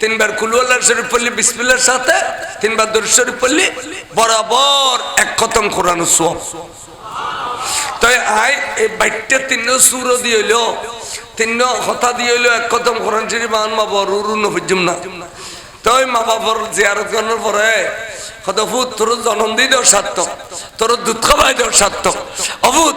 তিনবার কুলুয়াল্লাহ শরীফ পড়লি, বিসমিল্লার সাথে, তিনবার দরুদ শরীফ পড়লি, বরাবর এক খতম কোরআন সওয়াব তাই আই এই বাইটটা তিন সুর দিয়ে হইল তিন কথা দিয়ে হইল, এক কদম কোরআন শরীফ আন মা বড় না তাই মা বাবার জিয়ারত করার পরে হতফুত তোর জন্ম দিয়ে দেওয়ার সার্থক তোর দুধ খাবাই দেওয়ার সার্থক অভূত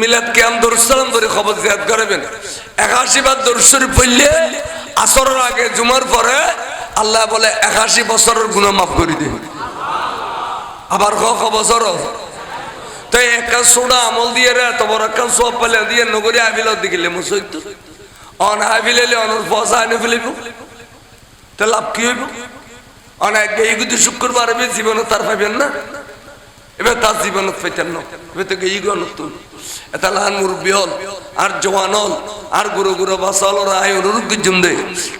মিলাদ কেয়াম দরুসালাম ধরে খবর জিয়াদ করবেন। একাশি বার দরুসরি পড়লে আসরের আগে জুমার পরে আল্লাহ বলে, একাশি বছরের গুণা মাফ করে দিন আবার ক ক বছর? তো একা সোডা আমল দিয়ে রে তোমার একা সব পেলে দিয়ে নগরী আবিল দিকিলে মুসৈত অন আবিলে অনর পয়সা আনে ফেলিব তো লাভ কি হইব? অনেক এই শুক্রবার জীবনে তার পাইবেন না। এবার তার জীবনত পাইতেন না এই এটা লাহান মুরব্বী হল, আর জওয়ান হল, আর গুরু গুরু বাসাল আয় জুম দে।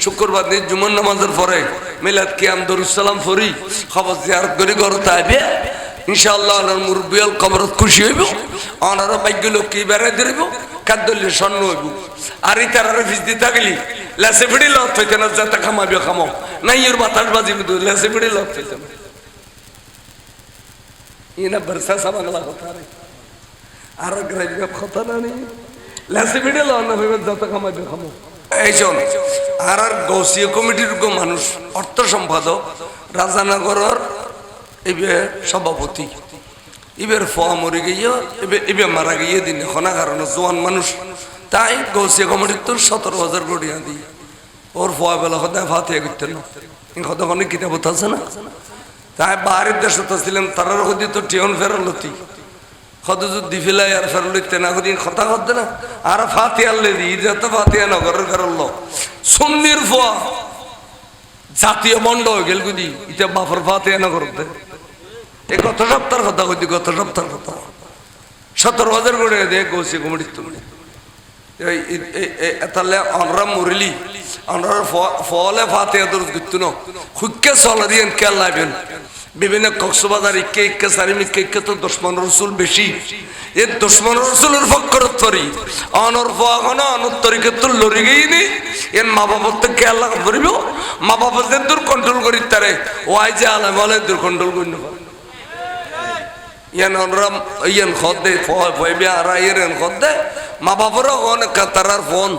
শুক্রবার দিন জুমন নামাজের পরে মিলাদ কিয়াম দরুসালাম ফরি খবর জিয়ারত করি, ঘর তাইবে ইনশাআল্লাহ ওনার মুরব্বী হল কবরত খুশি হইব। ওনারা ভাগ্য লোক কি বেড়াই ধরিব খাদ্যল্য স্বর্ণ হইব। আর ই তার ভিজদি থাকলি, লেসে ফিড়ি লত হইতে না যাতে খামাবি খামাও নাই ওর বাতাস বাজিব লেসে ফিড়ি লত হইতে না যাতে খামাবি খামাও এইজন আর আর গৌসীয় কমিটির মানুষ অর্থ সম্পাদক রাজানগরের এবে সভাপতি এবার ফোয়া মরে গিয়ে এবে এবে মারা গিয়ে দিন খনা কারণে জোয়ান মানুষ তাই গৌসিয়া কমিটির তোর সতেরো হাজার গড়িয়া দিই ওর ফোয়া বেলা সদায় ফাতে করতেন কতক্ষণে কিতাব আছে না তাই বাহারের দেশত ছিলাম তারার সদি তো টিয়ন ফেরলতি। কত যদি ফেলাই আর ফেরলিতে না কদিন কথা করতে না। আর ফাতে আনলে দি যত ফাতে নগরের ফেরল। সুন্নির ফোয়া, জাতীয় মন্ড গেল গুদি এটা বাপর ফাতে নগরতে এই গত সপ্তাহের কথা কইতি গত সপ্তাহের কথা। সতেরো হাজার করে দে গৌসি কমিটি তুমি তাহলে আমরা মরিলি। আমরা ফলে ফাতে দরজ করতো না। চলা দিয়ে কেল লাগবেন বিভিন্ন কক্সবাজার ইকে ইকে সারিম ইকে ইকে তো দশমান রসুল বেশি এ দশমান রসুলের ফক্কর তরি অনর ফোয়াখন অনত্তরিকে তো লড়ি গেই নি এর মা বাবার তো খেয়াল লাগা ধরিব মা বাবা যে দূর কন্ট্রোল করি তারে ওয়াই যে আলাম বলে দূর কন্ট্রোল করি না ইয়ান অনরাম ইয়ান খদ্দে ফয়বে আর ইয়ান খদ্দে মা বাবারও অনেক তারার ফোন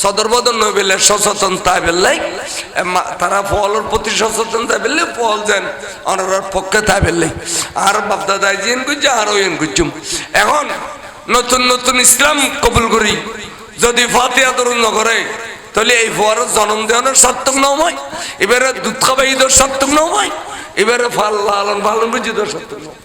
সদর বদন নয় বেলে সচেতন তাই বেললাই তারা ফলের প্রতি সচেতন তাই বেললে ফল যেন অনার পক্ষে তাই বেললে আর বাপদাদাই জিন গুজছে আর ওয়েন গুজুম এখন নতুন নতুন ইসলাম কবুল করি। যদি ফাতিয়া ধরুন নগরে তাহলে এই ফোয়ারের জনম দেওয়ানোর সার্থক নয় এবারে দুধ খাবাই সার্থক নয় এবারে ফাল লালন পালন বুঝি সার্থক নয়